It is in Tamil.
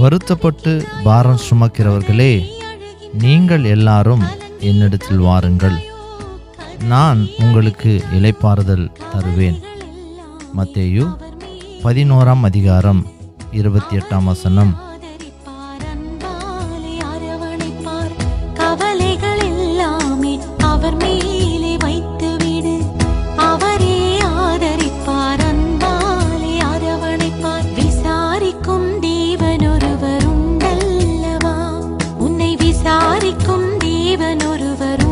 வருத்தப்பட்டு பாரம் சுமக்கிறவர்களே நீங்கள் எல்லாரும் என்னிடத்தில் வாருங்கள். நான் உங்களுக்கு இலைப்பாறுதல் தருவேன். மத்தேயு பதினோராம் அதிகாரம் இருபத்தி எட்டாம் வசனம். விசாரிக்கும் தேவன் ஒருவரும்